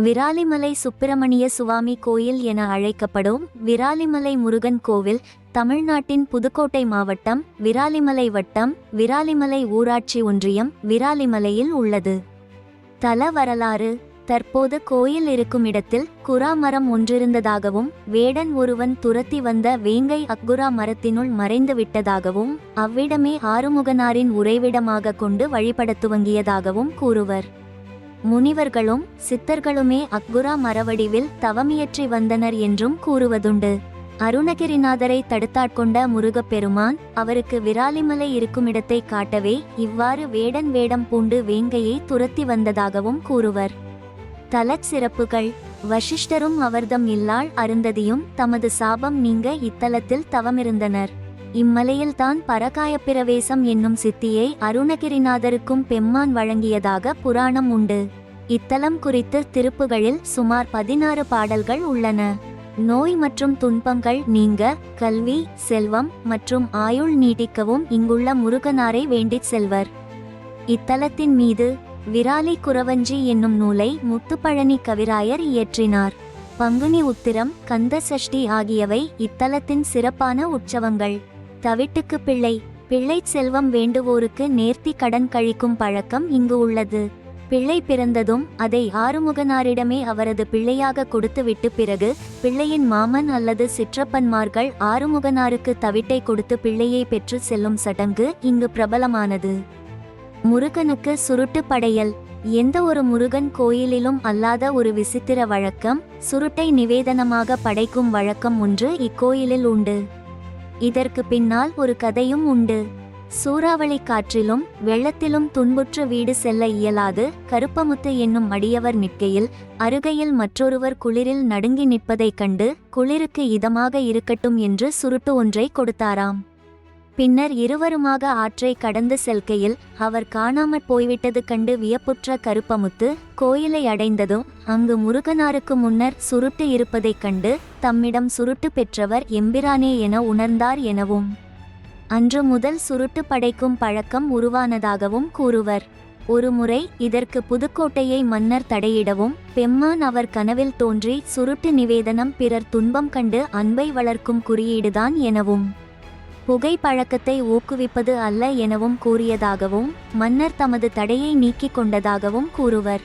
விராலிமலை சுப்பிரமணிய சுவாமி கோயில் என அழைக்கப்படும் விராலிமலை முருகன் கோவில் தமிழ்நாட்டின் புதுக்கோட்டை மாவட்டம் விராலிமலை வட்டம் விராலிமலை ஊராட்சி ஒன்றியம் விராலிமலையில் உள்ளது. தல வரலாறு. தற்போது கோயில் இருக்கும் இடத்தில் குரா மரம் ஒன்றிருந்ததாகவும் வேடன் ஒருவன் துரத்தி வந்த வேங்கை அக்குரா மரத்தினுள் மறைந்து விட்டதாகவும் அவ்விடமே ஆறுமுகனாரின் உறைவிடமாக கொண்டு வழிபடத் துவங்கியதாகவும் கூறுவர். முனிவர்களும் சித்தர்களுமே அக்குரா மரவடிவில் தவமியற்றி வந்தனர் என்றும் கூறுவதுண்டு. அருணகிரிநாதரை தடுத்தாட்கொண்ட முருகப்பெருமான் அவருக்கு விராலிமலை இருக்குமிடத்தை காட்டவே இவ்வாறு வேடன் வேடம் பூண்டு வேங்கையை துரத்தி வந்ததாகவும் கூறுவர். தலச் சிறப்புகள். வசிஷ்டரும் அவர்தம் இல்லாள் அருந்ததியும் தமது சாபம் நீங்க இத்தலத்தில் தவமிருந்தனர். இம்மலையில்தான் பரகாயப் பிரவேசம் என்னும் சித்தியை அருணகிரிநாதருக்கும் பெம்மான் வழங்கியதாக புராணம் உண்டு. இத்தலம் குறித்து திருப்புகளில் சுமார் பதினாறு பாடல்கள் உள்ளன. நோய் மற்றும் துன்பங்கள் நீங்க கல்வி செல்வம் மற்றும் ஆயுள் நீடிக்கவும் இங்குள்ள முருகனாரை வேண்டிச் செல்வர். இத்தலத்தின் மீது விராலி குறவஞ்சி என்னும் நூலை முத்துப்பழனி கவிராயர் இயற்றினார். பங்குனி உத்திரம் கந்த சஷ்டி ஆகியவை இத்தலத்தின் சிறப்பான உற்சவங்கள். தவிட்டுக்கு பிள்ளை பிள்ளை செல்வம் வேண்டுவோருக்கு நேர்த்தி கடன் கழிக்கும் பழக்கம் இங்கு உள்ளது. பிள்ளை பிறந்ததும் அதை ஆறுமுகனாரிடமே அவரது பிள்ளையாக கொடுத்துவிட்டு பிறகு பிள்ளையின் மாமன் அல்லது சிற்றப்பன்மார்கள் ஆறுமுகனாருக்கு தவிட்டை கொடுத்து பிள்ளையை பெற்று செல்லும் சடங்கு இங்கு பிரபலமானது. முருகனுக்கு சுருட்டு படையல். எந்த ஒரு முருகன் கோயிலிலும் அல்லாத ஒரு விசித்திர வழக்கம் சுருட்டை நிவேதனமாக படைக்கும் வழக்கம் ஒன்று இக்கோயிலில் உண்டு. இதற்கு பின்னால் ஒரு கதையும் உண்டு. சூறாவளி காற்றிலும் வெள்ளத்திலும் துன்புற்று வீடு செல்ல இயலாது கருப்பமுத்து என்னும் அடியவர் நிற்கையில் அருகையில் மற்றொருவர் குளிரில் நடுங்கி நிற்பதைக் கண்டு குளிருக்கு இதமாக இருக்கட்டும் என்று சுருட்டு ஒன்றை கொடுத்தாராம். பின்னர் இருவருமாக ஆற்றை கடந்து செல்கையில் அவர் காணாமற் போய்விட்டது கண்டு வியப்புற்ற கருப்பமுத்து கோயிலை அடைந்ததும் அங்கு முருகனாருக்கு முன்னர் சுருட்டு இருப்பதைக் கண்டு தம்மிடம் சுருட்டு பெற்றவர் எம்பிரானே என உணர்ந்தார் எனவும். அன்று முதல் சுருட்டு படைக்கும் பழக்கம் உருவானதாகவும் கூறுவர். ஒருமுறை இதற்கு புதுக்கோட்டையை மன்னர் தடையிடவும் பெம்மான் அவர் கனவில் தோன்றி சுருட்டு நிவேதனம் பிறர் துன்பம் கண்டு அன்பை வளர்க்கும் குறியீடுதான் எனவும் புகை பழக்கத்தை ஊக்குவிப்பது அல்ல எனவும் கூறியதாகவும் மன்னர் தமது தடையை நீக்கிக் கொண்டதாகவும் கூறுவர்.